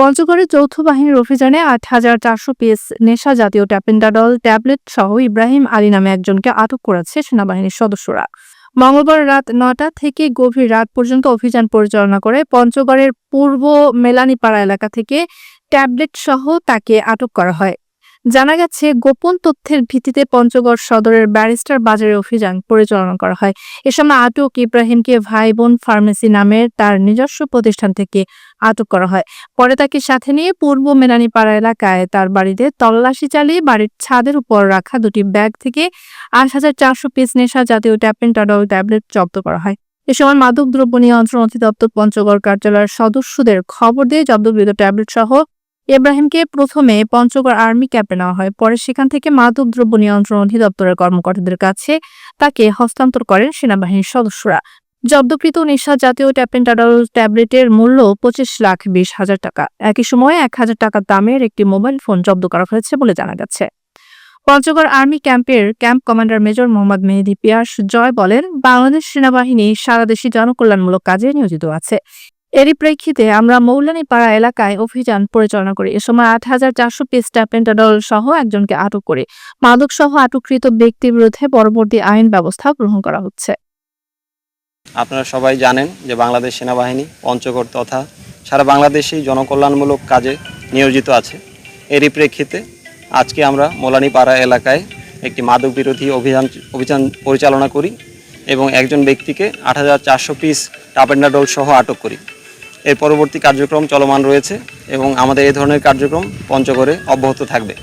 পঞ্চগড়ে যৌথ বাহিনীর অভিযানে আট হাজার চারশো পিস নেশা জাতীয় ট্যাপেন্ডাডল ট্যাবলেট সহ ইব্রাহিম আলী নামে একজনকে আটক করেছে সেনাবাহিনীর সদস্যরা। মঙ্গলবার রাত নটা থেকে গভীর রাত পর্যন্ত অভিযান পরিচালনা করে পঞ্চগড়ের পূর্ব মেলানিপাড়া এলাকা থেকে ট্যাবলেট সহ তাকে আটক করা হয়। জানা গেছে, গোপন তথ্যের ভিত্তিতে পঞ্চগড় সদরের ব্যারিস্টার বাজারে অভিযান পরিচালনা করা হয়। এ সময় আটক ইব্রাহিমকে ভাই বোন ফার্মেসি নামের তার নিজস্ব প্রতিষ্ঠান থেকে আটক করা হয়। পরে তাকে সাথে নিয়ে পূর্ব মেলানিপাড়া এলাকায় তার বাড়িতে তল্লাশি চালিয়ে বাড়ির ছাদের উপর রাখা দুটি ব্যাগ থেকে আট হাজার চারশো পিস নেশা জাতীয় ট্যাপেন্টাডল ট্যাবলেট জব্দ করা হয়। এ সময় মাদক দ্রব্য নিয়ন্ত্রণ অধিদপ্তর পঞ্চগড় কার্যালয়ের সদস্যদের খবর দিয়ে জব্দকৃত ট্যাবলেট সহ ইব্রাহিমকে প্রথমে পঞ্চগড় আর্মি ক্যাম্পে নেওয়া হয়, পরে সেখান থেকে মাদক দ্রব্য নিয়ন্ত্রণ অধিদপ্তরের কর্মকর্তাদের কাছে তাকে হস্তান্তর করেন সেনাবাহিনীর সদস্যরা। জব্দকৃত নেশা জাতীয় ট্যাপেন্টাডল ট্যাবলেটের মূল্য পঁচিশ লাখ বিশ হাজার টাকা। একই সময়ে এক হাজার টাকা দামের একটি মোবাইল ফোন জব্দ করা হয়েছে বলে জানা গেছে। পঞ্চগড় আর্মি ক্যাম্পের camp commander major Mohammad Mehedi Pias Joy বলেন, বাংলাদেশ সেনাবাহিনী সারা দেশে জনকল্যাণমূলক কাজে নিয়োজিত আছে। এরই প্রেক্ষিতে আমরা মৌলানীপাড়া এলাকায় অভিযান পরিচালনা করি। এ সময় আট হাজার চারশো পিস ট্যাপেন্টাডল সহ একজনকে আটক করি। মাদক সহ আটককৃত ব্যক্তির বিরুদ্ধে পরবর্তী আইন ব্যবস্থা গ্রহণ করা হচ্ছে। আপনারা সবাই জানেন যে বাংলাদেশ সেনাবাহিনী, পঞ্চগড় তথা সারা বাংলাদেশেই জনকল্যাণমূলক কাজে নিয়োজিত আছে। এরই প্রেক্ষিতে আজকে আমরা মোলানিপাড়া এলাকায় একটি মাদক বিরোধী অভিযান অভিযান পরিচালনা করি এবং একজন ব্যক্তিকে আট হাজার চারশো পিস টাপেন্ডাডোল সহ আটক করি। এর পরবর্তী কার্যক্রম চলমান রয়েছে এবং আমাদের এই ধরনের কার্যক্রম পঞ্চগড়ে অব্যাহত থাকবে।